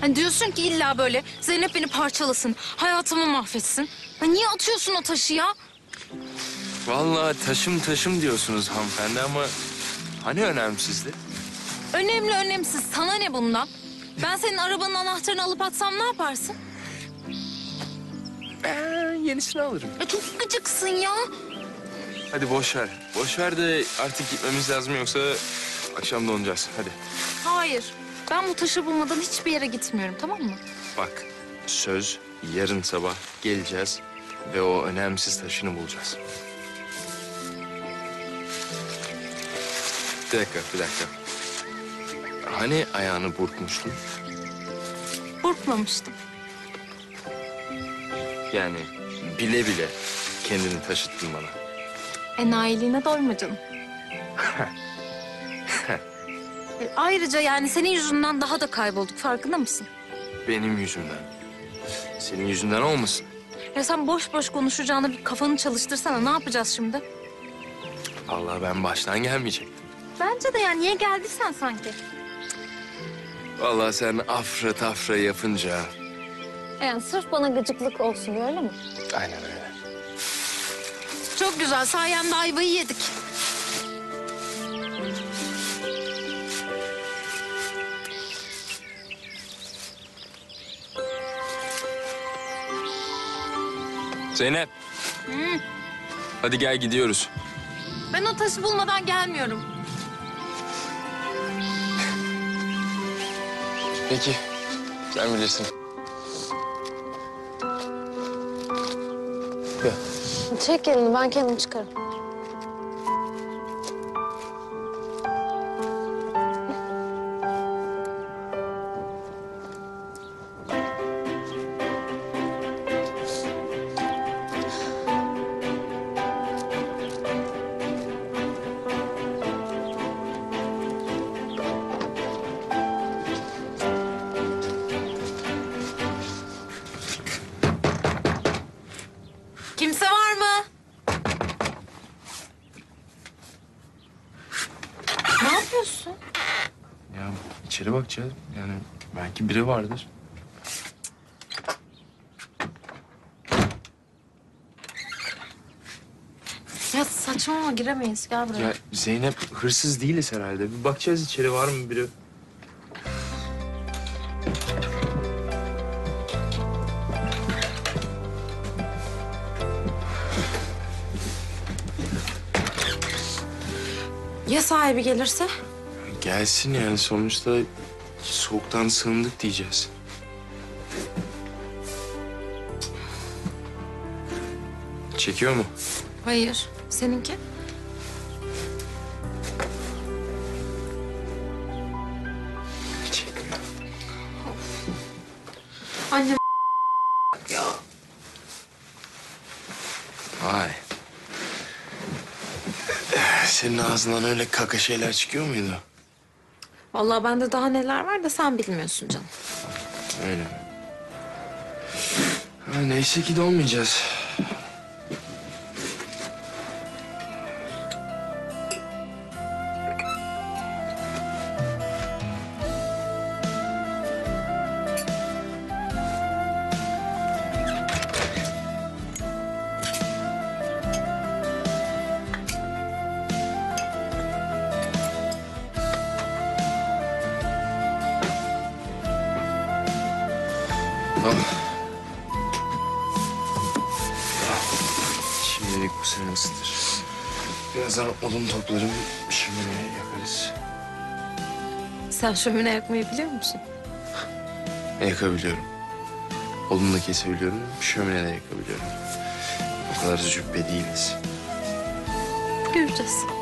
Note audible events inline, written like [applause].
Hani diyorsun ki illa böyle Zeynep beni parçalasın, hayatımı mahvetsin. Ha niye atıyorsun o taşı ya? Vallahi taşım taşım diyorsunuz hanımefendi ama hani önemsizdi? Önemli önemsiz. Sana ne bundan? Ben senin arabanın anahtarını alıp atsam ne yaparsın? Ee, yenisini alırım. Ya çok gıcıksın ya. Hadi boş ver. Boş ver de artık gitmemiz lazım yoksa akşam donacağız. Hadi. Hayır. Ben bu taşı bulmadan hiçbir yere gitmiyorum tamam mı? Bak söz yarın sabah geleceğiz ve o önemsiz taşını bulacağız. Bir dakika, bir dakika. Hani ayağını burkmuştun? Burkmamıştım. Yani bile bile kendini taşıttın bana. Enayiliğine doyma canım. [laughs] E, Ayrıca yani senin yüzünden daha da kaybolduk farkında mısın? Benim yüzümden. Senin yüzünden olmasın. Ya sen boş boş konuşacağına bir kafanı çalıştırsana ne yapacağız şimdi? Vallahi ben baştan gelmeyecektim. Bence de yani niye geldiysen sanki. Vallahi sen afra tafra yapınca... Yani sırf bana gıcıklık olsun öyle mi? Aynen öyle. Çok güzel sayende ayvayı yedik. Zeynep. Hadi gel gidiyoruz. Ben o taşı bulmadan gelmiyorum. Peki. Sen bilirsin. Gel. Çek elini ben kendim çıkarım. Var mı? ne yapıyorsun? Ya içeri bakacağız. Yani belki biri vardır. Ya saçmalama giremeyiz gel buraya. Ya Zeynep hırsız değiliz herhalde. Bir bakacağız içeri var mı biri? Ya sahibi gelirse? Gelsin yani sonuçta soğuktan sığındık diyeceğiz. Çekiyor mu? Hayır. Seninki? Çekmiyor. Annem ya. Vay. Senin ağzından öyle kaka şeyler çıkıyor muydu? Vallahi bende daha neler var da sen bilmiyorsun canım. Öyle mi? Ha, neyse ki dolmayacağız. Al. Şimdilik bu seni ısıtır. Birazdan odun toplarım, şömineye yakarız. Sen şömine yakmayı biliyor musun? Yakabiliyorum. Odun da kesebiliyorum, şömine de yakabiliyorum. O kadar züppe değiliz. Göreceğiz.